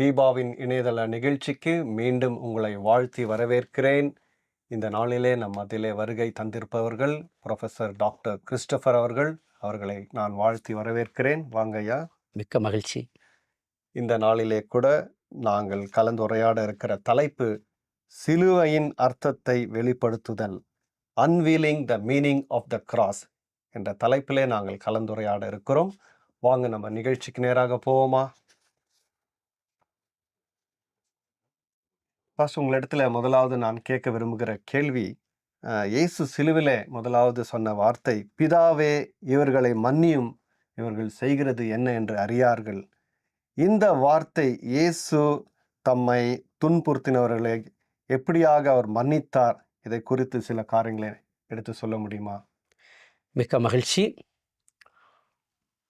ஃபீபாவின் இணையதள நிகழ்ச்சிக்கு மீண்டும் உங்களை வாழ்த்தி வரவேற்கிறேன். இந்த நாளிலே நம் மத்தியிலே வருகை தந்திருப்பவர்கள் ப்ரொஃபஸர் டாக்டர் கிறிஸ்டபர் அவர்கள் அவர்களை நான் வாழ்த்தி வரவேற்கிறேன். வாங்கய்யா மிக்க மகிழ்ச்சி. இந்த நாளிலே கூட நாங்கள் கலந்துரையாட இருக்கிற தலைப்பு சிலுவையின் அர்த்தத்தை வெளிப்படுத்துதல் unveiling the meaning of the cross என்ற தலைப்பிலே நாங்கள் கலந்துரையாட இருக்கிறோம். வாங்க நம்ம நிகழ்ச்சிக்கு நேராக போவோமா? பாஸ் உங்களிடத்துல முதலாவது நான் கேட்க விரும்புகிற கேள்வி இயேசு சிலுவிலே முதலாவது சொன்ன வார்த்தை பிதாவே இவர்களை மன்னியும் இவர்கள் செய்கிறது என்ன என்று அறியார்கள். இந்த வார்த்தை இயேசு தம்மை துன்புறுத்தினவர்களை எப்படியாக அவர் மன்னித்தார்? இதை குறித்து சில காரியங்களை எடுத்து சொல்ல முடியுமா? மிக்க மகிழ்ச்சி.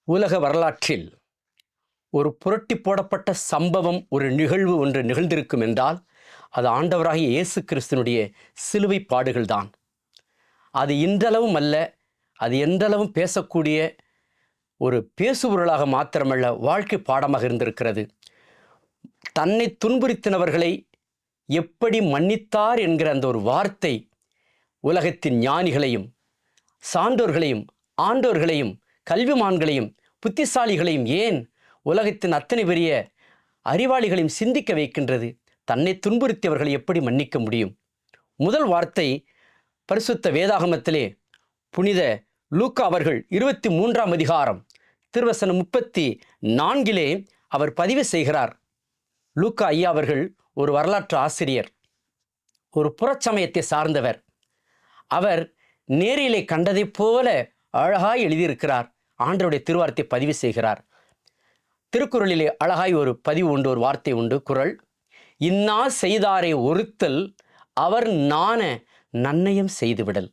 உலக வரலாற்றில் ஒரு புரட்டி போடப்பட்ட சம்பவம் ஒரு நிகழ்வு ஒன்று நிகழ்ந்திருக்கும் என்றால் அது ஆண்டவராகிய இயேசு கிறிஸ்துனுடைய சிலுவை பாடுகள்தான். அது இன்றளவும் அல்ல அது என்றளவும் பேசக்கூடிய ஒரு பேசுபொருளாக மாத்திரமல்ல வாழ்க்கை பாடமாக இருந்திருக்கிறது. தன்னை துன்புறுத்தினவர்களை எப்படி மன்னித்தார் என்கிற அந்த ஒரு வார்த்தை உலகத்தின் ஞானிகளையும் சான்றோர்களையும் ஆண்டோர்களையும் கல்விமான்களையும் புத்திசாலிகளையும் ஏன் உலகத்தின் அத்தனை பெரிய அறிவாளிகளையும் சிந்திக்க வைக்கின்றது? தன்னை துன்புறுத்தியவர்களை எப்படி மன்னிக்க முடியும்? முதல் வார்த்தை பரிசுத்த வேதாகமத்திலே புனித லூக்கா அவர்கள் இருபத்தி மூன்றாம் அதிகாரம் திருவசனம் முப்பத்தி நான்கிலே அவர் பதிவு செய்கிறார். லூக்கா ஐயா அவர்கள் ஒரு வரலாற்று ஆசிரியர் ஒரு புறச்சமயத்தை சார்ந்தவர். அவர் நேரிலே கண்டதைப் போல அழகாய் எழுதியிருக்கிறார். ஆண்டருடைய திருவார்த்தை பதிவு செய்கிறார். திருக்குறளிலே அழகாய் ஒரு பதிவு உண்டு ஒரு வார்த்தை உண்டு குரல். இன்னா செய்தாரை ஒருத்தல் அவர் நாண நன்னயம் செய்துவிடல்.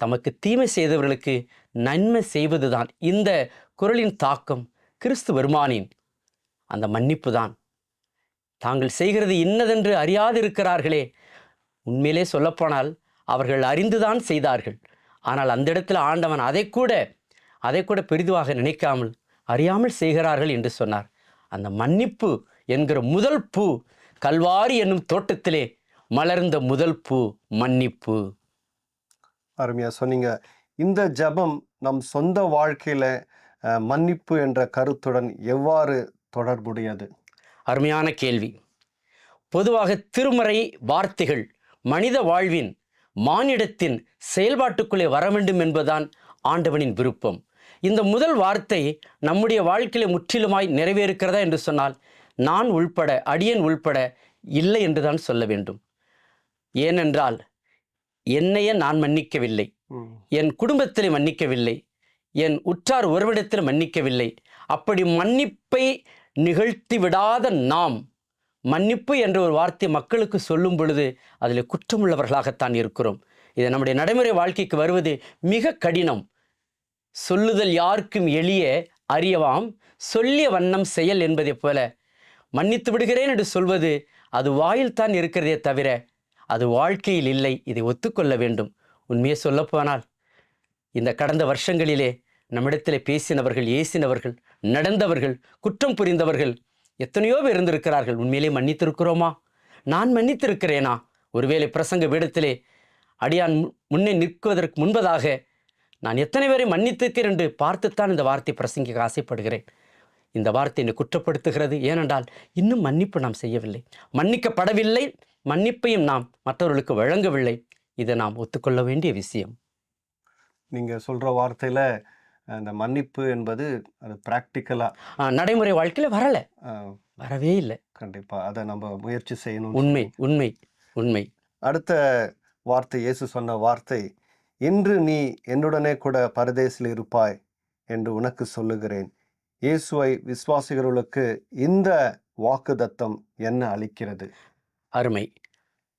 தமக்கு தீமை செய்தவர்களுக்கு நன்மை செய்வதுதான் இந்த குரலின் தாக்கம் கிறிஸ்து பெருமானின் அந்த மன்னிப்பு தான் தாங்கள் செய்கிறது இன்னதென்று அறியாதிருக்கிறார்களே. உண்மையிலே சொல்லப்போனால் அவர்கள் அறிந்துதான் செய்தார்கள். ஆனால் அந்த இடத்துல ஆண்டவன் அதை கூட அதை கூட பெரிதுவாக நினைக்காமல் அறியாமல் செய்கிறார்கள் என்று சொன்னார். அந்த மன்னிப்பு என்கிற முதல் பூ கல்வாரி என்னும் தோட்டத்திலே மலர்ந்த முதல் பூ மன்னிப்பு. அருமையா சொன்னீங்க. இந்த ஜெபம் நம் சொந்த வாழ்க்கையில மன்னிப்பு என்ற கருத்துடன் எவ்வாறு தொடர்புடையது? அருமையான கேள்வி. பொதுவாக திருமறை வார்த்தைகள் மனித வாழ்வின் மானிடத்தின் செயல்பாட்டுக்குள்ளே வர வேண்டும் என்பதுதான் ஆண்டவனின் விருப்பம். இந்த முதல் வார்த்தை நம்முடைய வாழ்க்கையில முற்றிலுமாய் நிறைவேறுகிறதா என்று சொன்னால் நான் உள்பட அடியன் உள்பட இல்லை என்றுதான் சொல்ல வேண்டும். ஏனென்றால் என்னையே நான் மன்னிக்கவில்லை. என் குடும்பத்தில் மன்னிக்கவில்லை. என் உற்றார் உறவிடத்தில் மன்னிக்கவில்லை. அப்படி மன்னிப்பை நிகழ்த்தி விடாத நாம் மன்னிப்பு என்ற ஒரு வார்த்தை மக்களுக்கு சொல்லும் பொழுது அதில் குற்றமுள்ளவர்களாகத்தான் இருக்கிறோம். இது நம்முடைய நடைமுறை வாழ்க்கைக்கு வருவது மிக கடினம். சொல்லுதல் யாருக்கும் எளிய அறியவாம். சொல்லிய வண்ணம் செயல் என்பதைப் போல மன்னித்து விடுகிறேன் என்று சொல்வது அது வாயில்தான் இருக்கிறதே தவிர அது வாழ்க்கையில் இல்லை. இதை ஒத்துக்கொள்ள வேண்டும். உண்மையை சொல்லப்போனால் இந்த கடந்த வருஷங்களிலே நம்மிடத்தில் பேசினவர்கள் ஏசினவர்கள் நடந்தவர்கள் குற்றம் புரிந்தவர்கள் எத்தனையோ பேர் இருந்திருக்கிறார்கள். உண்மையிலே மன்னித்திருக்கிறோமா? நான் மன்னித்திருக்கிறேனா? ஒருவேளை பிரசங்க வேடத்திலே அடியான் முன்னே நிற்குவதற்கு முன்பதாக நான் எத்தனை பேரை மன்னித்திருக்கிறேன் என்று பார்த்துத்தான் இந்த வார்த்தை பிரசங்கிக்க ஆசைப்படுகிறேன். இந்த வார்த்தை என்னை குற்றப்படுத்துகிறது. ஏனென்றால் இன்னும் மன்னிப்பு நாம் செய்யவில்லை. மன்னிக்கப்படவில்லை. மன்னிப்பையும் நாம் மற்றவர்களுக்கு வழங்கவில்லை. இதை நாம் ஒத்துக்கொள்ள வேண்டிய விஷயம். நீங்க சொல்ற வார்த்தையில அந்த மன்னிப்பு என்பது அது பிராக்டிக்கலா ஆ, நடைமுறை வாழ்க்கையில் வரல. வரவே இல்லை. கண்டிப்பா. அதை நம்ம முயற்சி செய்யணும் உண்மை உண்மை உண்மை. அடுத்த வார்த்தை இயேசு சொன்ன வார்த்தை இன்று நீ என்னுடனே கூட பரதேசில் இருப்பாய் என்று உனக்கு சொல்லுகிறேன். இயேசுவை விசுவாசிகளுக்கு இந்த வாக்குதத்தம் என்ன அளிக்கிறது? அருமை.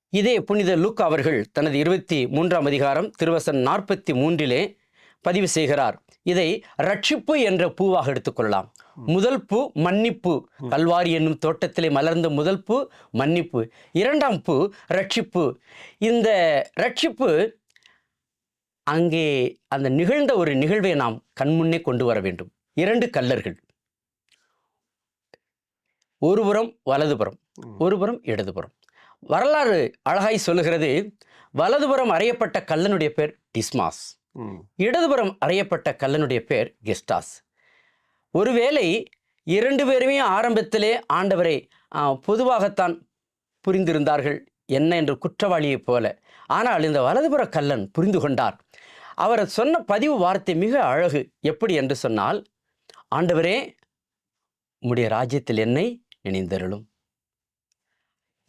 இதே புனித லூக் அவர்கள் தனது இருபத்தி மூன்றாம் அதிகாரம் திருவசன் நாற்பத்தி மூன்றிலே பதிவு செய்கிறார். இதை ரட்சிப்பு என்ற பூவாக எடுத்துக்கொள்ளலாம் முதல் பூ மன்னிப்பு. கல்வாரி என்னும் தோட்டத்திலே மலர்ந்த முதல் பூ மன்னிப்பு. இரண்டாம் பூ ரட்சிப்பு. இந்த ரட்சிப்பு அங்கே அந்த நிகழ்ந்த ஒரு நிகழ்வை நாம் கண்முன்னே கொண்டு வர வேண்டும். இரண்டு கல்லர்கள். ஒருபுறம் வலதுபுறம். ஒருபுறம் இடதுபுறம் வரலாறு அழகாய் சொல்லுகிறது வலதுபுறம் அறையப்பட்ட கல்லனுடைய பேர் டிஸ்மாஸ். இடதுபுறம் அறையப்பட்ட கல்லனுடைய பேர் கெஸ்டாஸ். ஒருவேளை இரண்டு பேருமே ஆரம்பத்திலே ஆண்டவரை பொதுவாகத்தான் புரிந்திருந்தார்கள் என்ன என்று குற்றவாளியைப் போல. ஆனால் இந்த வலதுபுற கல்லன் புரிந்து கொண்டார். அவர் சொன்ன பதிவு வார்த்தை மிக அழகு. எப்படி என்று சொன்னால் ஆண்டவரே உம்முடைய ராஜ்யத்தில் என்னை நினைந்தருளும்.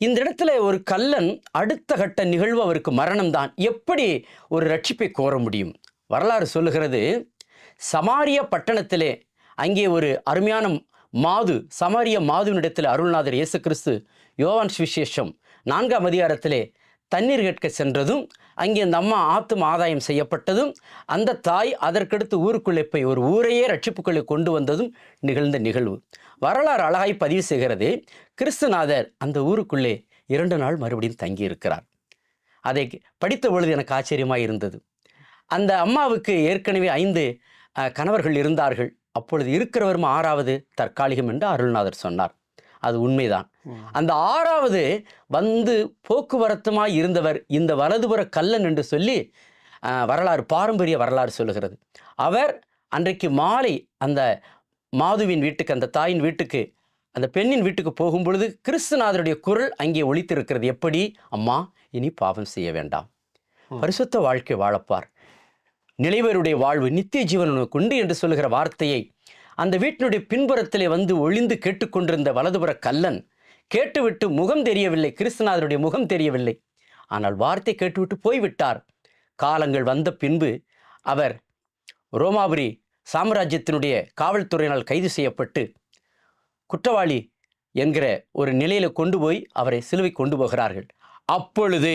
இந்த இடத்துல ஒரு கல்லன் அடுத்த கட்ட நிகழ்வு அவருக்கு மரணம் தான் எப்படி ஒரு ரட்சிப்பை கோர முடியும்? வரலாறு சொல்லுகிறது சமாரிய பட்டணத்திலே அங்கே ஒரு அருமையான மாது சமாரிய மாதுவினிடத்தில் அருள்நாதர் இயேசு கிறிஸ்து யோவான் சுவிசேஷம் நான்காம் அதிகாரத்திலே தண்ணீர் கேட்க சென்றதும் அங்கே அந்த அம்மா ஆத்தும் ஆதாயம் செய்யப்பட்டதும் அந்த தாய் அதற்கடுத்து ஊருக்குள்ளே போய் ஒரு ஊரையே ரட்சிப்புக்குள்ளே கொண்டு வந்ததும் நிகழ்ந்த நிகழ்வு. வரலாறு அழகாய் பதிவு செய்கிறது. கிறிஸ்துநாதர் அந்த ஊருக்குள்ளே இரண்டு நாள் மறுபடியும் தங்கியிருக்கிறார். அதை படித்த பொழுது எனக்கு ஆச்சரியமாக இருந்தது. அந்த அம்மாவுக்கு ஏற்கனவே ஐந்து கணவர்கள் இருந்தார்கள். அப்பொழுது இருக்கிறவரும் ஆறாவது தற்காலிகம் என்று அருள்நாதர் சொன்னார். அது உண்மைதான். அந்த ஆறாவது வந்து போக்குவரத்துமாய் இருந்தவர் இந்த வலதுபுற கல்லன் என்று சொல்லி வரலாறு பாரம்பரிய வரலாறு சொல்லுகிறது. அவர் அன்றைக்கு மாலை அந்த மாதுவின் வீட்டுக்கு அந்த தாயின் வீட்டுக்கு அந்த பெண்ணின் வீட்டுக்கு போகும் பொழுது கிறிஸ்துநாதருடைய குரல் அங்கே ஒலித்திருக்கிறது. எப்படி? அம்மா இனி பாவம் செய்ய வேண்டாம். பரிசுத்த வாழ்க்கை வாழப்பார். நிலைவருடைய வாழ்வு நித்திய ஜீவன் உனக்கு உண்டு என்று சொல்லுகிற வார்த்தையை அந்த வீட்டினுடைய பின்புறத்திலே வந்து ஒளிந்து கேட்டுக்கொண்டிருந்த வலதுபுற கல்லன் கேட்டுவிட்டு முகம் தெரியவில்லை. கிறிஸ்துநாதருடைய முகம் தெரியவில்லை. ஆனால் வார்த்தை கேட்டுவிட்டு போய்விட்டார். காலங்கள் வந்த பின்பு அவர் ரோமாபுரி சாம்ராஜ்யத்தினுடைய காவல்துறையினால் கைது செய்யப்பட்டு குற்றவாளி என்கிற ஒரு நிலையில கொண்டு போய் அவரை சிலுவை கொண்டு போகிறார்கள். அப்பொழுது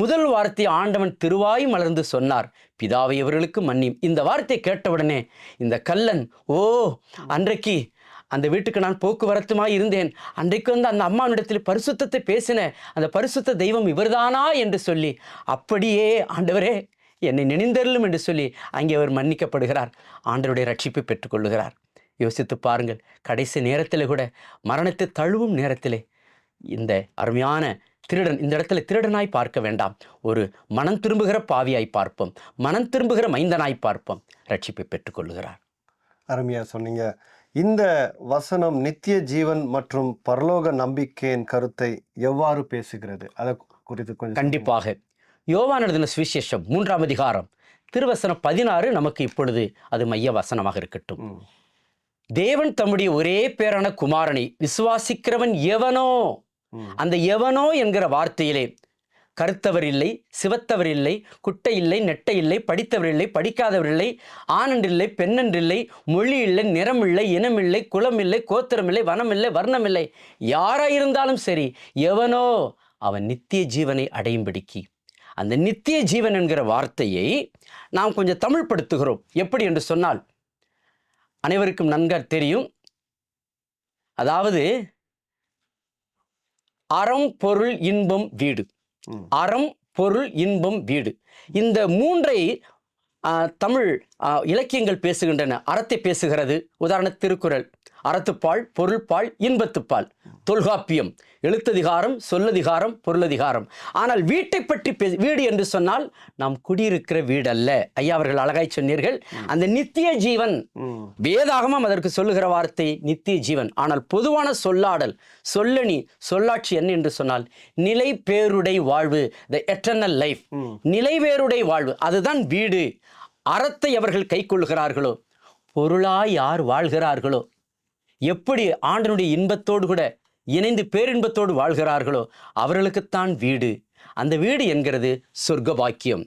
முதல் வார்த்தை ஆண்டவன் திருவாய் மலர்ந்து சொன்னார். பிதாவை இவர்களுக்கு மன்னியும். இந்த வார்த்தை கேட்டவுடனே இந்த கல்லன் ஓ அன்றைக்கு அந்த வீட்டுக்கு நான் போக்குவரத்துமாய் இருந்தேன். அன்றைக்கு வந்து அந்த அம்மாவிடத்தில் பரிசுத்தத்தை பேசின அந்த பரிசுத்த தெய்வம் இவர்தானா என்று சொல்லி அப்படியே ஆண்டவரே என்னை நினைந்தருளும் என்று சொல்லி அங்கே அவர் மன்னிக்கப்படுகிறார். ஆண்டவருடைய ரட்சிப்பை பெற்றுக்கொள்ளுகிறார். யோசித்து பாருங்கள் கடைசி நேரத்தில் கூட மரணத்தை தழுவும் நேரத்திலே இந்த அருமையான திருடன் இந்த இடத்துல திருடனாய் பார்க்க வேண்டாம். ஒரு மனம் திரும்புகிற பாவியாய் பார்ப்போம். மனம் திரும்புகிற மைந்தனாய் பார்ப்போம். ரட்சிப்பை பெற்றுக்கொள்ளுகிறார். அருமையாக சொன்னீங்க. இந்த வசனம் நித்திய ஜீவன் மற்றும் பரலோக நம்பிக்கையின் கருத்தை எவ்வாறு பேசுகிறது? அதை குறித்து கொஞ்சம் கண்டிப்பாக. யோவான் எழுதின சுவிசேஷம் மூன்றாம் அதிகாரம் திருவசனம் பதினாறு நமக்கு இப்பொழுது அது மைய வசனமாக இருக்கட்டும். தேவன் தம்முடைய ஒரே பேரான குமாரனை விசுவாசிக்கிறவன் எவனோ. அந்த எவனோ என்கிற வார்த்தையிலே கருத்தவர் இல்லை சிவத்தவர் இல்லை குட்டை இல்லை நெட்டை இல்லை படித்தவர் இல்லை படிக்காதவர் இல்லை ஆனன்றில்லை பெண்ணன்றில்லை மொழி இல்லை நிறம் இல்லை இனம் இல்லை குலம் இல்லை கோத்திரம் இல்லை வனம் இல்லை வர்ணம் இல்லை யாராயிருந்தாலும் சரி எவனோ அவன் நித்திய ஜீவனை அடையும்படிக்கு. அந்த நித்திய ஜீவன் என்கிற வார்த்தையை நாம் கொஞ்சம் தமிழ்படுத்துகிறோம். எப்படி என்று சொன்னால் அனைவருக்கும் நன்காக தெரியும். அதாவது அறம் பொருள் இன்பம் வீடு. அறம் பொருள் இன்பம் வீடு. இந்த மூன்றை தமிழ் இலக்கியங்கள் பேசுகின்றன. அறத்தை பேசுகிறது. உதாரண திருக்குறள். அறத்துப்பால் பொருள்பால் இன்பத்துப்பால். தொல்காப்பியம். எழுத்ததிகாரம் சொல்லதிகாரம் பொருளதிகாரம். ஆனால் வீட்டை பற்றி பே வீடு என்று சொன்னால் நாம் குடியிருக்கிற வீடு அல்ல ஐயா அவர்கள் அழகாய் சொன்னீர்கள். அந்த நித்திய ஜீவன். வேதாகமம் அதற்கு சொல்லுகிற வார்த்தை நித்திய ஜீவன். ஆனால் பொதுவான சொல்லாடல் சொல்லணி சொல்லாட்சி என்ன என்று சொன்னால் நிலை பேருடை வாழ்வு த எட்டர்னல் லைஃப். நிலைவேருடை வாழ்வு. அதுதான் வீடு. அறத்தை அவர்கள் கைக்கொள்கிறார்களோ பொருளாய் யார் வாழ்கிறார்களோ? எப்படி ஆண்டனுடைய இன்பத்தோடு கூட இணைந்து பேரின்பத்தோடு வாழ்கிறார்களோ? அவர்களுக்குத்தான் வீடு. அந்த வீடு என்கிறது சொர்க்க பாக்கியம்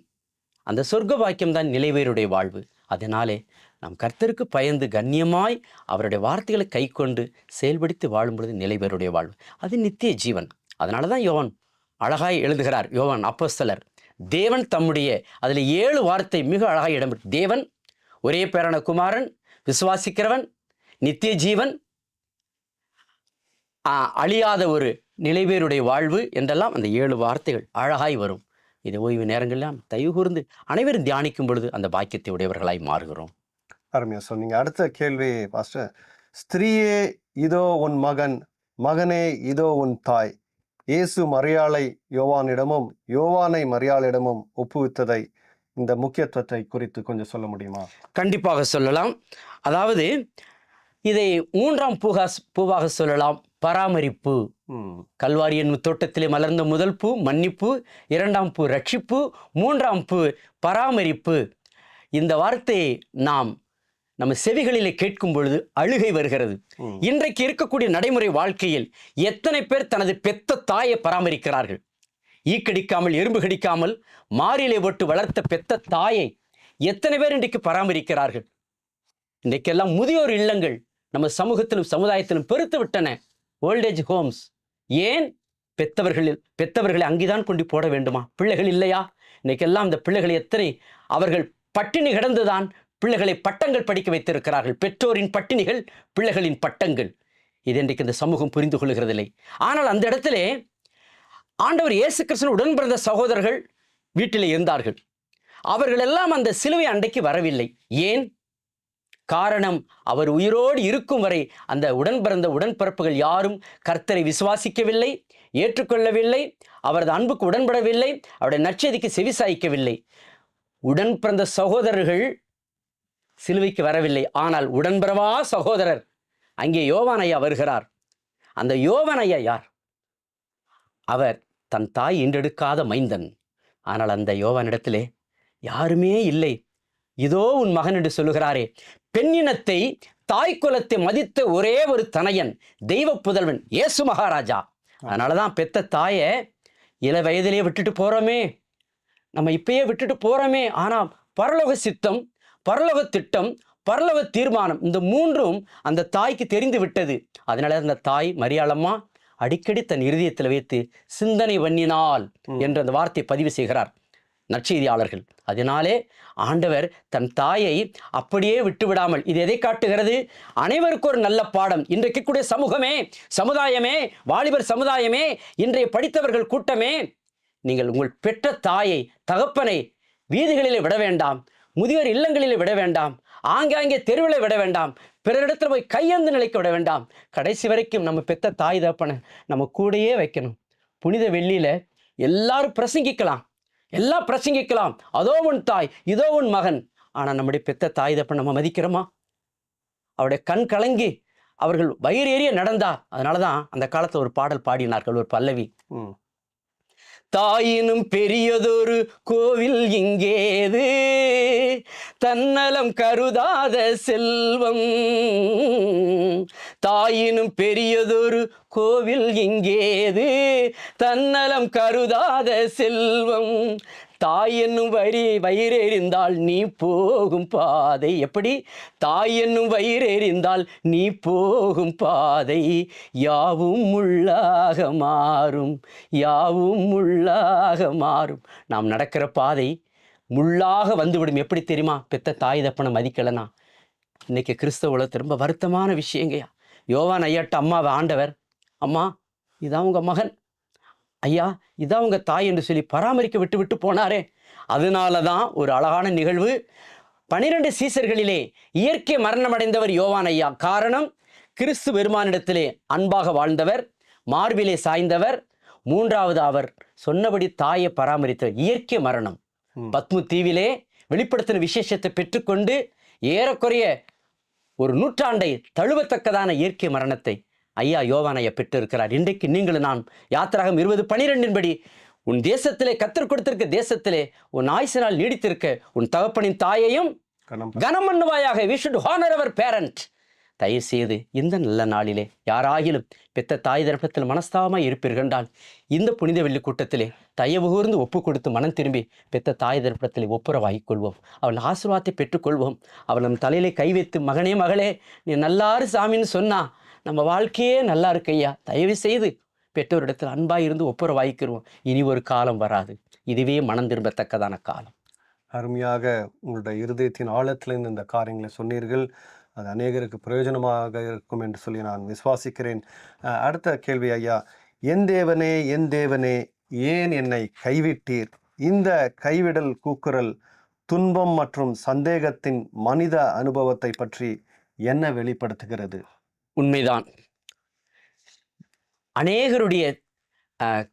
அந்த சொர்க்க பாக்கியம் தான் நிலைவேருடைய வாழ்வு. அதனாலே நாம் கர்த்தருக்கு பயந்து கண்ணியமாய் அவருடைய வார்த்தைகளை கைக்கொண்டு செயல்படுத்தி வாழும் பொழுது நிலைவேருடைய வாழ்வு. அது நித்திய ஜீவன். அதனால தான் யோவான் அழகாய் எழுதுகிறார். யோவான் அப்போஸ்தலர். தேவன் தம்முடைய அதில் ஏழு வார்த்தை மிக அழகாக இடம் தேவன் ஒரே பேரான குமாரன் விசுவாசிக்கிறவன் நித்திய ஜீவன் அழியாத ஒரு நிலைவேருடைய வாழ்வு என்றெல்லாம் அந்த ஏழு வார்த்தைகள் அழகாய் வரும். இது ஓய்வு நேரங்கள்லாம் தயவு கூர்ந்து அனைவரும் தியானிக்கும் பொழுது அந்த பாக்கியத்தை உடையவர்களாய் மாறுகிறோம். அருமையா சொன்னீங்க. அடுத்த கேள்வி பாஸ்டர். ஸ்திரீயே இதோ உன் மகன் மகனே இதோ உன் தாய். இயேசு மரியாளை யோவானிடமும் யோவானை மரியாளிடமும் ஒப்புவித்ததை இந்த முக்கியத்துவத்தை குறித்து கொஞ்சம் சொல்ல முடியுமா? கண்டிப்பாக சொல்லலாம். அதாவது இதை மூன்றாம் பூகா பூவாக சொல்லலாம். பராமரிப்பு. கல்வாரி என்னும் தோட்டத்திலே மலர்ந்த முதல் பூ மன்னிப்பு. இரண்டாம் பூ ரட்சிப்பு. மூன்றாம் பூ பராமரிப்பு. இந்த வார்த்தையை நாம் நம்ம செவிகளிலே கேட்கும் பொழுது அழுகை வருகிறது. இன்றைக்கு இருக்கக்கூடிய நடைமுறை வாழ்க்கையில் எத்தனை பேர் தனது பெத்த தாயை பராமரிக்கிறார்கள்? ஈக்கடிக்காமல் எறும்பு கடிக்காமல் மாரிலே போட்டு வளர்த்த பெத்த தாயை எத்தனை பேர் இன்றைக்கு பராமரிக்கிறார்கள்? இன்றைக்கெல்லாம் முதியோர் இல்லங்கள் நம்ம சமூகத்திலும் சமுதாயத்திலும் பெருத்து விட்டன. ஓல்டேஜ் ஹோம்ஸ் ஏன்? பெத்தவர்களில் பெத்தவர்களை அங்கேதான் கொண்டு போட வேண்டுமா? பிள்ளைகள் இல்லையா? இன்னைக்கெல்லாம் இந்த பிள்ளைகளை எத்தனை? அவர்கள் பட்டினி கிடந்துதான் பிள்ளைகளை பட்டங்கள் படிக்க வைத்திருக்கிறார்கள். பெற்றோரின் பட்டினிகள் பிள்ளைகளின் பட்டங்கள். இது இன்றைக்கு இந்த சமூகம் புரிந்து கொள்கிறதில்லை. ஆனால் அந்த இடத்திலே ஆண்டவர் இயேசு கிருஷ்ணன் உடன் பிறந்த சகோதரர்கள் வீட்டில் இருந்தார்கள். அவர்கள் எல்லாம் அந்த சிலுவை அண்டைக்கு வரவில்லை. ஏன்? காரணம் அவர் உயிரோடு இருக்கும் வரை அந்த உடன் பிறந்த உடன்பிறப்புகள் யாரும் கர்த்தரை விசுவாசிக்கவில்லை ஏற்றுக்கொள்ளவில்லை அவரது அன்புக்கு உடன்படவில்லை அவருடைய நற்செய்திக்கு செவிசாய்க்கவில்லை. உடன் பிறந்த சகோதரர்கள் சிலுவைக்கு வரவில்லை. ஆனால் உடன்பிறவா சகோதரர் அங்கே யோவானையா ஐயா வருகிறார். அந்த யோவானையா ஐயா யார்? அவர் தன் தாய் என்றெடுக்காத மைந்தன். ஆனால் அந்த யோவானிடத்திலே யாருமே இல்லை. இதோ உன் மகன் என்று சொல்லுகிறாரே. பெண்ணினத்தை தாய் குலத்தை மதித்த ஒரே ஒரு தனையன் தெய்வ புதல்வன் இயேசு மகாராஜா. அதனாலதான் பெத்த தாயை இள வயதிலே விட்டுட்டு போறோமே. நம்ம இப்பயே விட்டுட்டு போறோமே. ஆனால் பரலோக சித்தம் பரலோக திட்டம் பரலோக தீர்மானம் இந்த மூன்றும் அந்த தாய்க்கு தெரிந்து விட்டது. அதனால அந்த தாய் மரியாளம்மா அடிக்கடி தன் இருதயத்தில் வைத்து சிந்தனை வண்ணினாள் என்ற அந்த வார்த்தையை பதிவு செய்கிறார் நற்செய்தியாளர்கள். அதனாலே ஆண்டவர் தன் தாயை அப்படியே விட்டு விடாமல் இது எதை காட்டுகிறது? அனைவருக்கும் ஒரு நல்ல பாடம். இன்றைக்கு கூடிய சமூகமே சமுதாயமே வாலிபர் சமுதாயமே இன்றைய படித்தவர்கள் கூட்டமே நீங்கள் உங்கள் பெற்ற தாயை தகப்பனை வீதிகளிலே விட வேண்டாம். முதியோர் இல்லங்களில் விட வேண்டாம். ஆங்காங்கே தெருவில் விட வேண்டாம். பிறரிடத்துல போய் கையெழுந்து நிலைக்க விட வேண்டாம். கடைசி வரைக்கும் நம்ம பெத்த தாய் தப்பனை நம்ம கூடயே வைக்கணும். புனித வெள்ளியில் எல்லாரும் பிரசங்கிக்கலாம். எல்லாம் பிரசங்கிக்கலாம். அதோ உன் தாய் இதோ உன் மகன். ஆனால் நம்முடைய பெத்த தாய் தப்ப நம்ம மதிக்கிறோமா? அவருடைய கண் கலங்கி அவர்கள் வயிறு எறிய நடந்தார் அதனால தான் அந்த காலத்தில் ஒரு பாடல் பாடினார்கள் ஒரு பல்லவி. ம். தாயினும் பெரியதொரு கோவில் இங்கேது. தன்னலம் கருதாத செல்வம். தாயினும் பெரியதொரு கோவில் இங்கேது. தன்னலம் கருதாத செல்வம். தாய் என்னும் வரி வயிறெறிந்தால் நீ போகும் பாதை. எப்படி? தாய் என்னும் வயிறெறிந்தால் நீ போகும் பாதை. யாவும் முள்ளாக மாறும் யாவும் முள்ளாக மாறும். நாம் நடக்கிற பாதை முள்ளாக வந்துவிடும். எப்படி தெரியுமா? பெத்த தாய் தப்பனை மதிக்கலைனா. இன்னைக்கு கிறிஸ்தவ ரொம்ப வருத்தமான விஷயங்கய்யா. யோவான் ஐயாட்ட அம்மாவை ஆண்டவர் அம்மா இதான் உங்கள் மகன். ஐயா இதான் உங்க தாய் என்று சொல்லி பராமரிக்க விட்டு விட்டு போனாரே. அதனால தான் ஒரு அழகான நிகழ்வு. பனிரெண்டு சீசர்களிலே இயற்கை மரணமடைந்தவர் யோவான் ஐயா. காரணம் கிறிஸ்து பெருமானிடத்திலே அன்பாக வாழ்ந்தவர் மார்பிலே சாய்ந்தவர் மூன்றாவது அவர் சொன்னபடி தாயை பராமரித்தவர். இயற்கை மரணம். பத்மு தீவிலே வெளிப்படுத்தின விசேஷத்தை பெற்றுக்கொண்டு ஏறக்குறைய ஒரு நூற்றாண்டை தழுவத்தக்கதான இயற்கை மரணத்தை ஐயா யோவானையா பெற்றிருக்கிறார். இன்றைக்கு நீங்களும் நான் யாத்திராகம் இருபது பனிரெண்டின் படி உன் தேசத்திலே கத்தர் கொடுத்திருக்க தேசத்திலே உன் ஆயுசினால் நீடித்திருக்க உன் தகப்பனின் தாயையும் கனம் பண்ணுவாயாக. We should honour our parent தயவு செய்து இந்த நல்ல நாளிலே யாராகிலும் பெத்த தாய் தரப்பத்தில் மனஸ்தாபமாய் இருப்பீர்கள் என்றால் இந்த புனித வெள்ளி கூட்டத்திலே தயவு கூர்ந்து ஒப்பு கொடுத்து மனம் திரும்பி பெத்த தாய் தரப்பத்தில் ஒப்புரவாகிக் கொள்வோம் அவள் ஆசீர்வாதத்தை பெற்றுக்கொள்வோம். அவள் நம் தலையிலே கை வைத்து மகனே மகளே நீ நல்லாரு சாமின்னு சொன்னா நம்ம வாழ்க்கையே நல்லா இருக்கையா தயவு செய்து பெற்றோரிடத்தில் அன்பாக இருந்து ஒப்புரவாய்க்கிறோம் இனி ஒரு காலம் வராது. இதுவே மனம் திரும்பத்தக்கதான காலம். அருமையாக உங்களுடைய இருதயத்தின் ஆழத்திலிருந்து இந்த காரியங்களை சொன்னீர்கள். அது அநேகருக்கு பிரயோஜனமாக இருக்கும் என்று சொல்லி நான் விசுவாசிக்கிறேன். அடுத்த கேள்வி ஐயா. என் தேவனே என் தேவனே ஏன் என்னை கைவிட்டீர்? இந்த கைவிடல் கூக்குரல் துன்பம் மற்றும் சந்தேகத்தின் மனித அனுபவத்தை பற்றி என்ன வெளிப்படுத்துகிறது? உண்மைதான் அநேகருடைய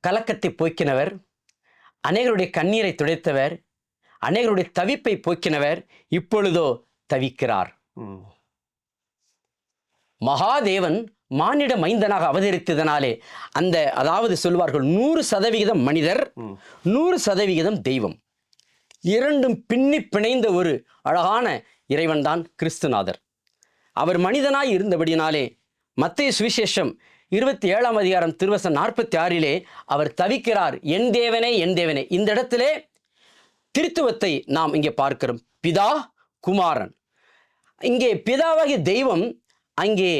கலக்கத்தை போக்கினவர் அநேகருடைய கண்ணீரை துடைத்தவர் அநேகருடைய தவிப்பை போக்கினவர் இப்பொழுதோ தவிக்கிறார். மகாதேவன் மானிட மைந்தனாக அவதரித்ததனாலே அந்த அதாவது சொல்வார்கள் நூறு சதவிகிதம் மனிதர். நூறு சதவிகிதம் தெய்வம் இரண்டும் பின்னி பிணைந்த ஒரு அழகான இறைவன்தான் கிறிஸ்துநாதர் அவர் மனிதனாய் இருந்தபடினாலே மத்திய சுவிசேஷம் இருபத்தி ஏழாம் அதிகாரம் திருவசம் நாற்பத்தி ஆறிலே அவர் தவிக்கிறார் என் தேவனே என் தேவனே. இந்த இடத்திலே திருத்துவத்தை நாம் இங்கே பார்க்கிறோம். பிதா குமாரன். இங்கே பிதாவாகிய தெய்வம் அங்கே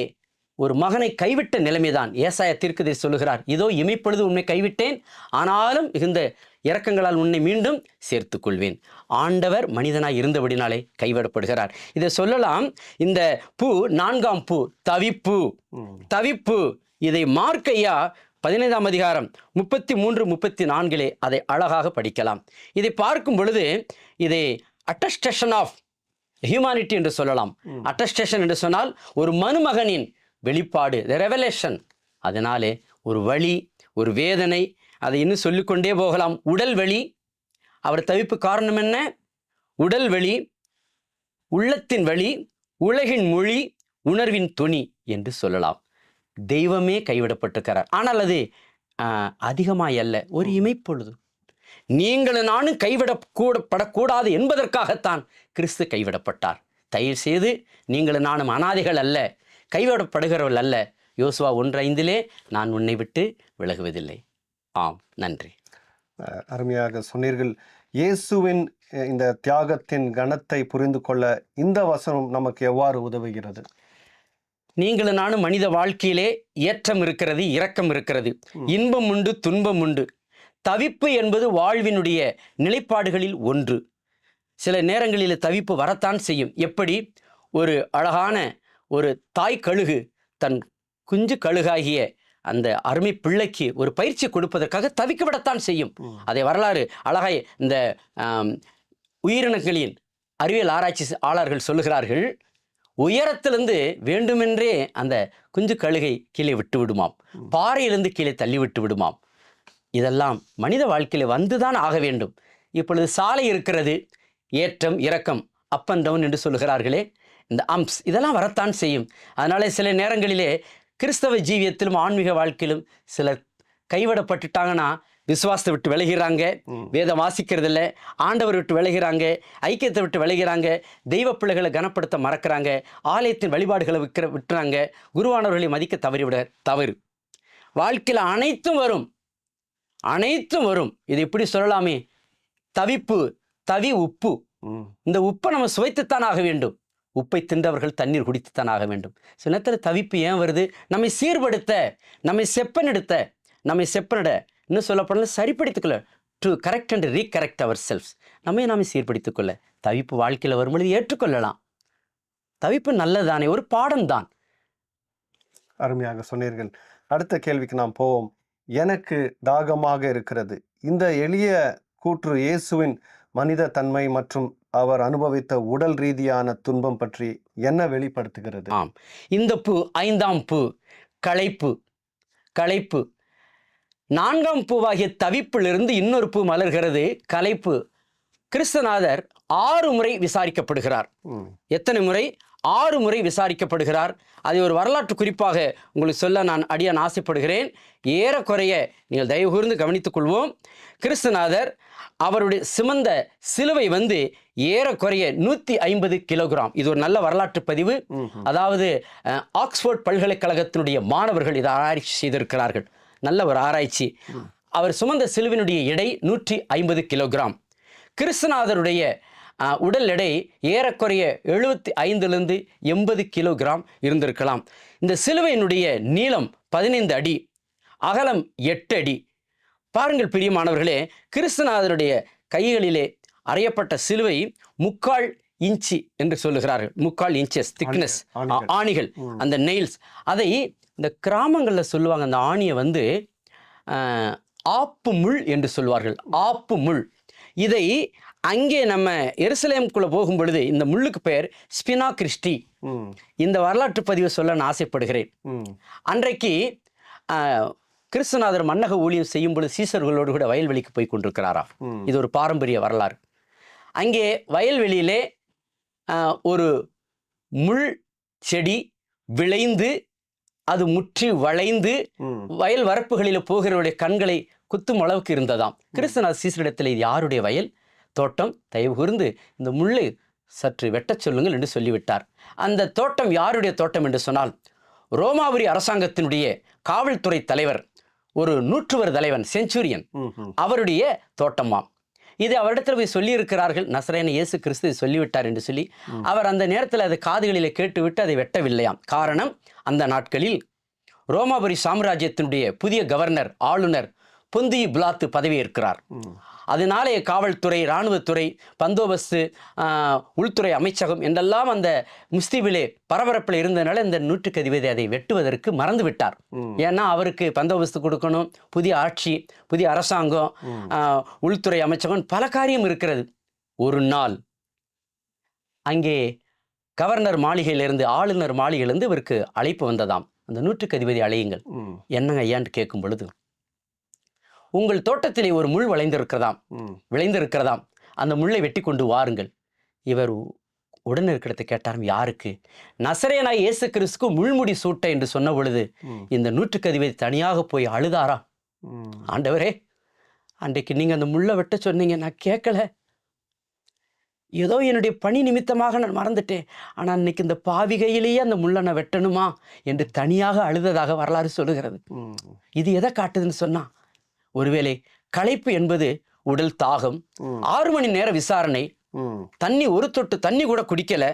ஒரு மகனை கைவிட்ட நிலைமைதான். ஏசாய தீர்க்கதை சொல்லுகிறார் இதோ இமைப்பொழுது உண்மை கைவிட்டேன் ஆனாலும் மிகுந்த இரக்கங்களால் உன்னை மீண்டும் சேர்த்துக் கொள்வேன் ஆண்டவர் மனிதனாய் இருந்தபடினாலே கைவிடப்படுகிறார். இதை சொல்லலாம் இந்த பூ நான்காம் பூ தவிப்பு. தவிப்பு. இதை மார்க்கையா பதினைந்தாம் அதிகாரம் முப்பத்தி மூன்று முப்பத்தி நான்கிலே அதை அழகாக படிக்கலாம். இதை பார்க்கும் பொழுது இதை அட்டஸ்டேஷன் ஆஃப் ஹியூமானிட்டி என்று சொல்லலாம். அட்டஸ்டேஷன் என்று சொன்னால் ஒரு மனுமகனின் வெளிப்பாடு ரெவலேஷன் அதனாலே ஒரு வழி ஒரு வேதனை அதை இன்னும் சொல்லிக்கொண்டே போகலாம். உடல் வலி அவர் தவிப்பு காரணம் என்ன? உடல் வலி உள்ளத்தின் வழி உலகின் மொழி உணர்வின் துணி என்று சொல்லலாம். தெய்வமே கைவிடப்பட்டிருக்கிறார். ஆனால் அது ஆஹ், அதிகமாய் அல்ல. ஒரு இமைப்பொழுது நீங்களும் நானும் கைவிட கூட படக்கூடாது என்பதற்காகத்தான் கிறிஸ்து கைவிடப்பட்டார். தயவு செய்து நீங்களும் நானும் அனாதைகள் அல்ல. கைவிடப்படுகிறவர்கள் அல்ல. யோசுவா ஒன்று ஐந்திலே நான் உன்னை விட்டு விலகுவதில்லை. ஆம் நன்றி. அருமையாக சொன்னீர்கள். இயேசுவின் இந்த தியாகத்தின் கணத்தை புரிந்து கொள்ள இந்த வசனம் நமக்கு எவ்வாறு உதவுகிறது? நீங்களும் நானும் மனித வாழ்க்கையிலே ஏற்றம் இருக்கிறது இரக்கம் இருக்கிறது. இன்பம் உண்டு துன்பம் உண்டு. தவிப்பு என்பது வாழ்வினுடைய நிலைப்பாடுகளில் ஒன்று. சில நேரங்களில் தவிப்பு வரத்தான் செய்யும். எப்படி? ஒரு அழகான ஒரு தாய் கழுகு தன் குஞ்சு கழுகாகிய அந்த அருமை பிள்ளைக்கு ஒரு பயிற்சி கொடுப்பதற்காக தவிக்க விடத்தான் செய்யும். அதை வரலாறு அழகாய் இந்த உயிரினங்களின் அறிவியல் ஆராய்ச்சி ஆளர்கள் சொல்லுகிறார்கள் உயரத்திலிருந்து வேண்டுமென்றே அந்த குஞ்சு கழுகை கீழே விட்டு விடுமாம். பாறையிலிருந்து கீழே தள்ளி விட்டு விடுமாம். இதெல்லாம் மனித வாழ்க்கையில் வந்துதான் ஆக வேண்டும். இப்பொழுது சாலை இருக்கிறது. ஏற்றம் இறக்கம் அப் அண்ட் டவுன் என்று சொல்லுகிறார்களே இந்த அம்ப்ஸ் இதெல்லாம் வரத்தான் செய்யும். அதனால சில நேரங்களிலே கிறிஸ்தவ ஜீவியத்திலும் ஆன்மீக வாழ்க்கையிலும் சிலர் கைவிடப்பட்டுட்டாங்கன்னா விசுவாசத்தை விட்டு விலகிறாங்க. வேதம் வாசிக்கிறதில்ல. ஆண்டவர் விட்டு விலகிறாங்க. ஐக்கியத்தை விட்டு விலகிறாங்க. தெய்வ பிள்ளைகளை கனப்படுத்த மறக்கிறாங்க. ஆலயத்தின் வழிபாடுகளை விற்கிற விட்டுறாங்க. குருவானவர்களை மதிக்க தவறிவிட தவறு. வாழ்க்கையில் அனைத்தும் வரும். அனைத்தும் வரும். இது இப்படி சொல்லலாமே. தவிப்பு தவி உப்பு. இந்த உப்பை நம்ம சுவைத்துத்தான் ஆக வேண்டும். உப்பை தின்றவர்கள் தண்ணீர் குடித்துத்தான் ஆக வேண்டும். சில நேரத்தில் தவிப்பு ஏன் வருது? நம்மை சீர்படுத்த நம்மை செப்பனெடுத்த நம்மை செப்பனிட இன்னும் சொல்லப்படலாம் சரிப்படுத்திக்கொள்ள to correct and recorrect ourselves நம்மை நாமே சீர்படுத்திக் கொள்ள தவிப்பு வாழ்க்கையில் வரும்பொழுது ஏற்றுக்கொள்ளலாம். தவிப்பு நல்லதானே ஒரு பாடம் தான் அருமையாக சொன்னீர்கள். அடுத்த கேள்விக்கு நாம் போவோம். எனக்கு தாகமாக இருக்கிறது. இந்த எளிய கூற்று இயேசுவின் மனித தன்மை மற்றும் அவர் அனுபவித்த உடல் ரீதியான துன்பம் பற்றி என்ன வெளிப்படுத்துகிறது? ஆம். இந்த பூ ஐந்தாம் பூ களைப்பு களைப்பு. நான்காம் பூவாகிய தவிப்பிலிருந்து இன்னொரு பூ மலர்கிறது. களைப்பு. கிறிஸ்தநாதர் ஆறு முறை விசாரிக்கப்படுகிறார். எத்தனை முறை? ஆறு முறை விசாரிக்கப்படுகிறார். அதை ஒரு வரலாற்று குறிப்பாக உங்களுக்கு சொல்ல நான் அடியான் ஆசைப்படுகிறேன். ஏறக்குறைய நீங்கள் தயவு கூர்ந்து கவனித்துக் கொள்வோம். கிறிஸ்துநாதர் அவருடைய சிமந்த சிலுவை வந்து ஏறக்குறைய நூற்றி ஐம்பது கிலோகிராம். இது ஒரு நல்ல வரலாற்று பதிவு. அதாவது ஆக்ஸ்போர்ட் பல்கலைக்கழகத்தினுடைய மாணவர்கள் இதை ஆராய்ச்சி செய்திருக்கிறார்கள். நல்ல ஒரு ஆராய்ச்சி. அவர் சுமந்த சிலுவினுடைய எடை நூற்றி ஐம்பது கிலோகிராம். கிறிஸ்துநாதருடைய அஹ், உடல் எடை ஏறக்குறைய எழுபத்தி ஐந்துலேருந்து எண்பது கிலோகிராம் இருந்திருக்கலாம். இந்த சிலுவையினுடைய நீளம் பதினைந்து அடி அகலம் எட்டு அடி பாருங்கள் பிரியமானவர்களே கிறிஸ்துநாதருடைய கைகளிலே அறையப்பட்ட சிலுவை முக்கால் இன்ச்சி என்று சொல்லுகிறார்கள். முக்கால் இன்ச்சஸ் திக்னஸ் ஆணிகள். அந்த நெயில்ஸ் அதை இந்த கிராமங்களில் சொல்லுவாங்க அந்த ஆணியை வந்து ஆப்பு முள் என்று சொல்வார்கள். ஆப்பு முள். இதை அங்கே நம்ம எருசலேமுக்குள்ளே போகும் பொழுது இந்த முள்ளுக்கு பெயர் ஸ்பினா கிறிஸ்டி. இந்த வரலாற்று பதிவை சொல்ல நான் ஆசைப்படுகிறேன். அன்றைக்கு கிறிஸ்துநாதர் மன்னக ஊழியம் செய்யும் பொழுது சீசர்களோடு கூட வயல்வெளிக்கு போய் கொண்டிருக்கிறாராம். ம். இது ஒரு பாரம்பரிய வரலாறு. அங்கே வயல்வெளியிலே ஒரு முள் செடி விளைந்து அது முற்றி வளைந்து. வயல் வரப்புகளில் போகிறவருடைய கண்களை குத்தும் அளவுக்கு இருந்ததாம். கிறிஸ்துநாத் சீசரிடத்தில் இது யாருடைய வயல்? தோட்டம்? தயவு கூர்ந்து இந்த முள்ளை சற்று வெட்டச் சொல்லுங்கள் என்று சொல்லிவிட்டார். அந்த தோட்டம் யாருடைய தோட்டம் என்று சொன்னால் ரோமாபுரி அரசாங்கத்தினுடைய காவல்துறை தலைவர் ஒரு நூற்றுவர் தலைவன் செஞ்சுரியன். அவருடைய தோட்டமாம். இது அவரிடத்தில் போய் சொல்லியிருக்கிறார்கள். நசரேன இயேசு கிறிஸ்து சொல்லிவிட்டார் என்று சொல்லி அவர் அந்த நேரத்தில் அதை காதுகளிலே கேட்டுவிட்டு அதை வெட்டவில்லையாம். காரணம் அந்த நாட்களில் ரோமாபுரி சாம்ராஜ்யத்தினுடைய புதிய கவர்னர் ஆளுநர் பொந்தியு பிலாத்து பதவியேற்கிறார். ம். அதனாலே காவல்துறை இராணுவத்துறை பந்தோபஸ்து உள்துறை அமைச்சகம் என்றெல்லாம் அந்த முஸ்தீபிலே பரபரப்பில் இருந்ததுனால இந்த நூற்றுக்கு அதிபதி அதை வெட்டுவதற்கு மறந்து விட்டார். ஏன்னா அவருக்கு பந்தோபஸ்து கொடுக்கணும் புதிய ஆட்சி புதிய அரசாங்கம் உள்துறை அமைச்சகம் பல காரியம் இருக்கிறது. ஒரு நாள் அங்கே கவர்னர் மாளிகையிலிருந்து ஆளுநர் மாளிகையிலிருந்து இவருக்கு அழைப்பு வந்ததாம். அந்த நூற்றுக்கு அதிபதி அழையுங்கள். என்னங்க ஐயான்னு கேட்கும் பொழுது உங்கள் தோட்டத்திலே ஒரு முள் வளைந்திருக்கிறதாம். விளைந்திருக்கிறதாம். அந்த முள்ளை வெட்டி கொண்டு வாருங்கள். இவர் உடனே இருக்கிறத கேட்டாராம் யாருக்கு? நசரேனாய் இயேசு கிறிஸ்துக்கு முள்முடி சூட்ட என்று சொன்ன பொழுது. இந்த நூற்றுக்கு அதிபதி தனியாக போய் அழுதாரா. ஆண்டவரே அன்றைக்கு நீங்கள் அந்த முள்ளை வெட்ட சொன்னீங்க நான் கேட்கல. ஏதோ என்னுடைய பணி நிமித்தமாக நான் மறந்துட்டேன். ஆனால் இன்னைக்கு இந்த பாவிகையிலேயே அந்த முள்ளை நான் வெட்டணுமா? என்று தனியாக அழுததாக வரலாறு சொல்லுகிறது. இது எதை காட்டுதுன்னு சொன்னா ஒருவேளை களைப்பு என்பது உடல் தாகம். ஆறு மணி நேர விசாரணை. தண்ணி ஒரு தொட்டு தண்ணி கூட குடிக்கல.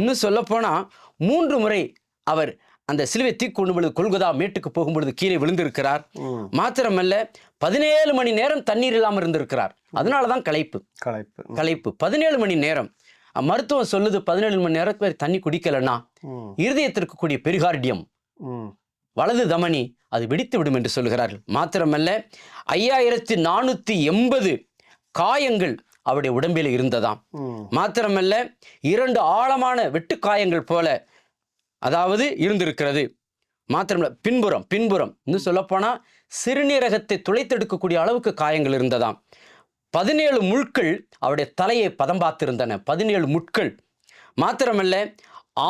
இன்னும் சொல்லப்போனா மூன்று முறை அவர் அந்த சிலுவை தீக்கொண்டு பொழுது கொல்கதா மேட்டுக்கு போகும்பொழுது கீழே விழுந்திருக்கிறார். மாத்திரமல்ல பதினேழு மணி நேரம் தண்ணீர் இல்லாமல் இருந்திருக்கிறார் அதனால தான் களைப்பு களைப்பு. களைப்பு பதினேழு மணி நேரம் மருத்துவம் சொல்லுது பதினேழு மணி நேரத்துக்கு தண்ணி குடிக்கலன்னா. இருதயத்திற்கு கூடிய பெரிகார்டியம். வலது தமனி அது வெடித்து விடும் என்று சொல்கிறார்கள் மாத்திரமல்ல ஐயாயிரத்தி நானூற்றி எண்பது காயங்கள் அவருடைய உடம்பில் இருந்ததாம். மாத்திரமல்ல இரண்டு ஆழமான வெட்டுக்காயங்கள் போல அதாவது இருந்திருக்கிறது. மாத்திரமல்ல பின்புறம் பின்புறம் இன்னும் சொல்லப்போனால் சிறுநீரகத்தை துளைத்தெடுக்கக்கூடிய அளவுக்கு காயங்கள் இருந்ததாம். பதினேழு முட்கள் அவருடைய தலையை பதம் பார்த்திருந்தன பதினேழு முட்கள். மாத்திரமல்ல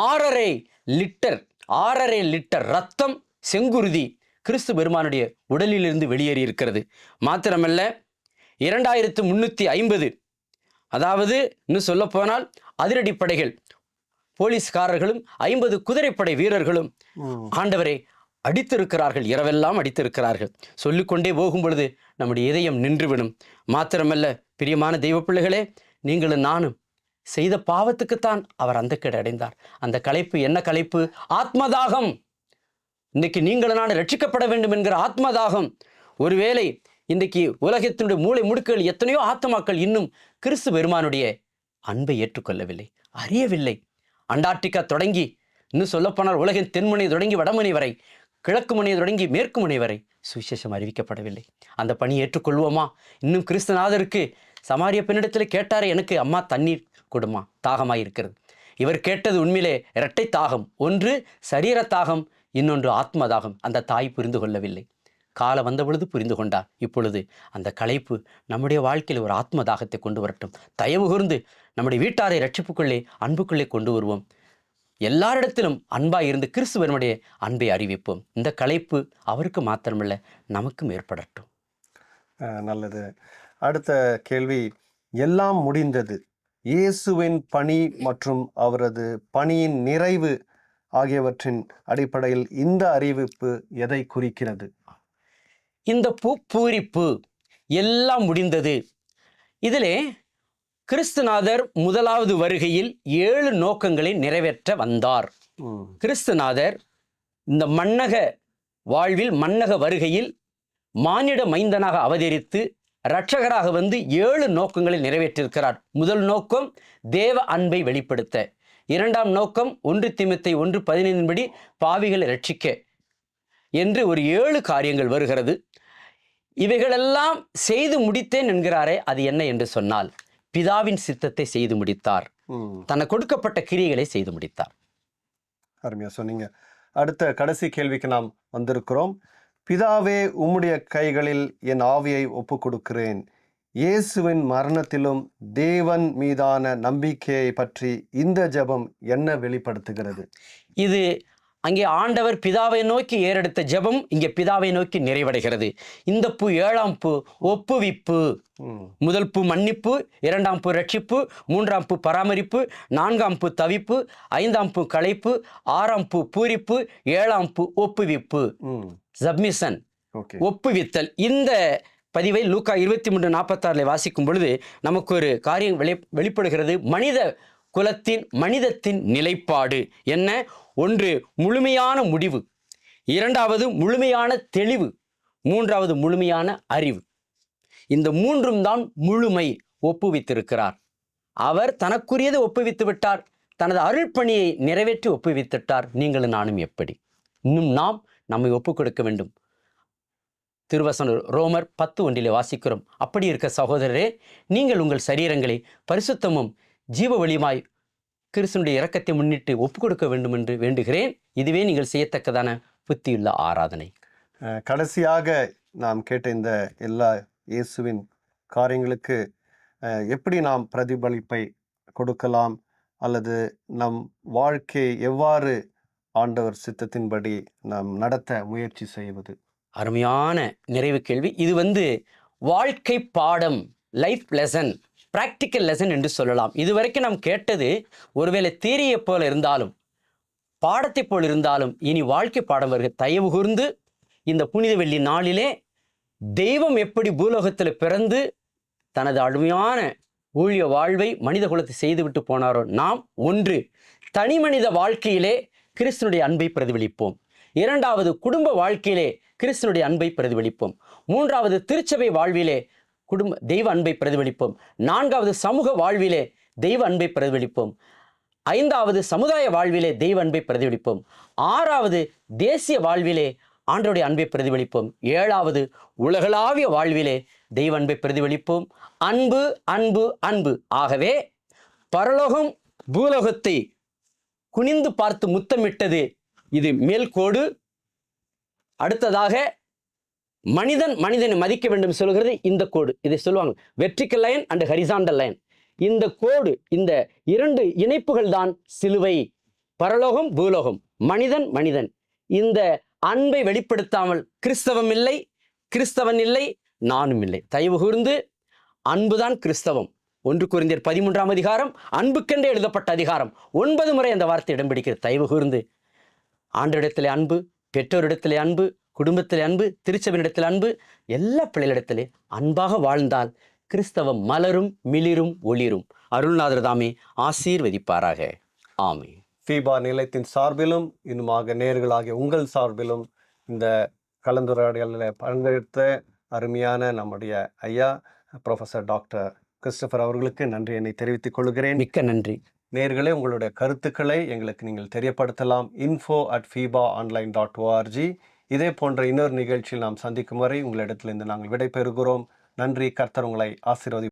ஆறரை லிட்டர் ஆறரை லிட்டர் ரத்தம் செங்குருதி கிறிஸ்து பெருமானுடைய உடலிலிருந்து வெளியேறி இருக்கிறது. மாத்திரமல்ல இரண்டாயிரத்து முன்னூற்றி ஐம்பது அதாவது இன்னும் சொல்லப்போனால் அதிரடிப்படைகள் போலீஸ்காரர்களும் ஐம்பது குதிரைப்படை வீரர்களும். ஆண்டவரை அடித்திருக்கிறார்கள் இரவெல்லாம் அடித்திருக்கிறார்கள். சொல்லிக்கொண்டே போகும் பொழுது நம்முடைய இதயம் நின்றுவிடும். மாத்திரமல்ல பிரியமான தெய்வ பிள்ளைகளே நீங்களும் நானும் செய்த பாவத்துக்குத்தான் அவர் அந்த கேடு அடைந்தார். அந்த களைப்பு என்ன களைப்பு? ஆத்மதாகம். இன்னைக்கு நீங்கள் நான் ரட்சிக்கப்பட வேண்டும் என்கிற ஆத்மதாகம். ஒருவேளை இன்றைக்கு உலகத்தினுடைய மூளை முடுக்குகள் எத்தனையோ ஆத்மாக்கள் இன்னும் கிறிஸ்து பெருமானுடைய அன்பை ஏற்றுக்கொள்ளவில்லை அறியவில்லை. அண்டார்டிகா தொடங்கி இன்னும் சொல்லப்போனால் உலகின் தென்முனை தொடங்கி வடமுனை வரை கிழக்கு முனை தொடங்கி மேற்கு முனை வரை சுவிசேஷம் அறிவிக்கப்படவில்லை. அந்த பணி ஏற்றுக்கொள்வோமா? இன்னும் கிறிஸ்துநாதருக்கு சமாரிய பெண்ணிடத்தில் கேட்டாரே எனக்கு அம்மா தண்ணீர் கொடுமா தாகமாக இருக்கிறது இவர் கேட்டது உண்மையிலே இரட்டை தாகம். ஒன்று சரீர தாகம். இன்னொன்று ஆத்மதாகம். அந்த தாய் புரிந்து கொள்ளவில்லை. காலம் வந்த பொழுது புரிந்து கொண்டார் இப்பொழுது அந்த களைப்பு நம்முடைய வாழ்க்கையில் ஒரு ஆத்மதாகத்தை கொண்டு வரட்டும். தயவுகூர்ந்து நம்முடைய வீட்டாரை ரட்சிப்புக்குள்ளே அன்புக்குள்ளே கொண்டு வருவோம். எல்லாரிடத்திலும் அன்பாக இருந்து கிறிஸ்துவனுடைய அன்பை அறிவிப்போம். இந்த களைப்பு அவருக்கு மாத்திரமல்ல நமக்கும் ஏற்படட்டும். நல்லது. அடுத்த கேள்வி எல்லாம் முடிந்தது. இயேசுவின் பணி மற்றும் அவரது பணியின் நிறைவு ஆகியவற்றின் அடிப்படையில் இந்த அறிவிப்பு எதை குறிக்கிறது? இந்த பூ பூரிப்பு எல்லாம் முடிந்தது. இதிலே கிறிஸ்துநாதர் முதலாவது வருகையில் ஏழு நோக்கங்களை நிறைவேற்ற வந்தார். கிறிஸ்துநாதர் இந்த மன்னக வாழ்வில் மன்னக வருகையில் மானிட மைந்தனாக அவதரித்து இரட்சகராக வந்து ஏழு நோக்கங்களை நிறைவேற்றிருக்கிறார். முதல் நோக்கம் தேவ அன்பை வெளிப்படுத்த. இரண்டாம் நோக்கம் ஒன்று திமுத்தை ஒன்று பதினைந்தின்படி பாவிகளை ரட்சிக்க என்று ஒரு ஏழு காரியங்கள் வருகிறது. இவைகளெல்லாம் செய்து முடித்தேன் என்கிறாரே அது என்ன என்று சொன்னால் பிதாவின் சித்தத்தை செய்து முடித்தார். தனக்கு கொடுக்கப்பட்ட கிரியைகளை செய்து முடித்தார். அருமையா சொன்னீங்க. அடுத்த கடைசி கேள்விக்கு நாம் வந்திருக்கிறோம். பிதாவே உம்முடைய கைகளில் என் ஆவியை ஒப்புக் கொடுக்கிறேன் இயேசுவின் மரணத்திலும் தேவன் மீதான நம்பிக்கையை பற்றி இந்த ஜெபம் என்ன வெளிப்படுத்துகிறது? இது அங்கே ஆண்டவர் பிதாவை நோக்கி ஏறெடுத்த ஜெபம் இங்கே பிதாவை நோக்கி நிறைவடைகிறது. இந்த பூ ஏழாம் பூ ஒப்புவிப்பு. முதல் பூ மன்னிப்பு இரண்டாம் பூ ரட்சிப்பு மூன்றாம் பூ பராமரிப்பு நான்காம் பூ தவிப்பு ஐந்தாம் பூ களைப்பு ஆறாம் பூ பூரிப்பு ஏழாம் பூ ஒப்புவிப்பு. சப்மிஷன் ஒப்புவித்தல். இந்த பதிவை லூக்கா இருபத்தி மூன்று நாற்பத்தாறில் வாசிக்கும் பொழுது நமக்கு ஒரு காரியம் வெளி வெளிப்படுகிறது. மனித குலத்தின் மனிதத்தின் நிலைப்பாடு என்ன? ஒன்று முழுமையான முடிவு. இரண்டாவது முழுமையான தெளிவு. மூன்றாவது முழுமையான அறிவு. இந்த மூன்றும் தான் முழுமை ஒப்புவித்திருக்கிறார். அவர் தனக்குரியதை ஒப்புவித்து விட்டார். தனது அருள்பணியை நிறைவேற்றி ஒப்புவித்துட்டார். நீங்களும் நானும் எப்படி? இன்னும் நாம் நம்மை ஒப்புக் கொடுக்க வேண்டும். திருவசனர் ரோமர் பத்து ஒன்றிலே வாசிக்கிறோம். அப்படி இருக்க சகோதரரே நீங்கள் உங்கள் சரீரங்களை பரிசுத்தமும் ஜீவ வழியுமாய் கிறிஸ்தனுடைய இரக்கத்தை முன்னிட்டு ஒப்பு கொடுக்க வேண்டும் என்று வேண்டுகிறேன். இதுவே நீங்கள் செய்யத்தக்கதான புத்தியுள்ள ஆராதனை. கடைசியாக நாம் கேட்ட இந்த எல்லா இயேசுவின் காரியங்களுக்கு எப்படி நாம் பிரதிபலிப்பை கொடுக்கலாம்? அல்லது நம் வாழ்க்கையை எவ்வாறு ஆண்டவர் சித்தத்தின்படி நாம் நடத்த முயற்சி செய்வது? அருமையான நிறைவு கேள்வி. இது வந்து வாழ்க்கை பாடம் லைஃப் லெசன் ப்ராக்டிக்கல் லெசன் என்று சொல்லலாம். இதுவரைக்கும் நாம் கேட்டது ஒருவேளை தீரியை போல் இருந்தாலும் பாடத்தை போல் இருந்தாலும் இனி வாழ்க்கை பாடம் வருக தயவு கூர்ந்து இந்த புனித வெள்ளி நாளிலே தெய்வம் எப்படி பூலோகத்தில் பிறந்து தனது அருமையான ஊழிய வாழ்வை மனித குலத்தை செய்துவிட்டு போனாரோ நாம் ஒன்று தனி மனித வாழ்க்கையிலே கிறிஸ்தனுடைய அன்பை பிரதிபலிப்போம். இரண்டாவது குடும்ப வாழ்க்கையிலே கிறிஸ்தனுடைய அன்பை பிரதிபலிப்போம். மூன்றாவது திருச்சபை வாழ்விலே குடும்ப தெய்வ அன்பை பிரதிபலிப்போம். நான்காவது சமூக வாழ்விலே தெய்வ அன்பை பிரதிபலிப்போம். ஐந்தாவது சமுதாய வாழ்விலே தெய்வ அன்பை பிரதிபலிப்போம். ஆறாவது தேசிய வாழ்விலே ஆண்டோடைய அன்பை பிரதிபலிப்போம். ஏழாவது உலகளாவிய வாழ்விலே தெய்வ அன்பை பிரதிபலிப்போம். அன்பு அன்பு அன்பு. ஆகவே பரலோகம் பூலோகத்தை குனிந்து பார்த்து முத்தமிட்டது இது மேல்கோடு அடுத்ததாக மனிதன் மனிதனை மதிக்க வேண்டும் சொல்கிறது இந்த கோடு. இதை சொல்லுவாங்க. Vertical line and horizontal line இந்த கோடு இந்த இரண்டு இணைப்புகள் தான் சிலுவை. பரலோகம் பூலோகம். மனிதன் மனிதன். இந்த அன்பை வெளிப்படுத்தாமல் கிறிஸ்தவம் இல்லை கிறிஸ்தவன் இல்லை நானும் இல்லை. தயவு கூர்ந்து அன்புதான் கிறிஸ்தவம். ஒன்று குறைந்தர் பதிமூன்றாம் அதிகாரம் அன்புக்கென்றே எழுதப்பட்ட அதிகாரம். ஒன்பது முறை அந்த வார்த்தை இடம்பிடிக்கிறது தயவு கூர்ந்து ஆண்டரிடத்திலே அன்பு பெற்றோரிடத்திலே அன்பு குடும்பத்திலே அன்பு திருச்சபையினிடத்தில் அன்பு எல்லா பிள்ளைகளிடத்திலே அன்பாக வாழ்ந்தால் கிறிஸ்தவம் மலரும் மிளிரும் ஒளிரும். அருள்நாதர் தாமே ஆசீர்வதிப்பாராக. ஆமே ஃபீபா நிலையத்தின் சார்பிலும் இன்னுமாக நேர்களாகிய உங்கள் சார்பிலும் இந்த கலந்துரையாடலில் பங்கெடுத்த அருமையான நம்முடைய ஐயா ப்ரொஃபஸர் டாக்டர் கிறிஸ்டபர் அவர்களுக்கு நன்றி. என்னை தெரிவித்துக் கொள்கிறேன். மிக்க நன்றி. நேர்களே உங்களுடைய கருத்துக்களை எங்களுக்கு நீங்கள் தெரியப்படுத்தலாம். Info at FEBA online dot org இதே போன்ற இன்னொரு நிகழ்ச்சியில் நாம் சந்திக்கும் வரை உங்களிடத்திலிருந்து நாங்கள் விடைபெறுகிறோம். நன்றி. கர்த்தர் உங்களை ஆசீர்வதி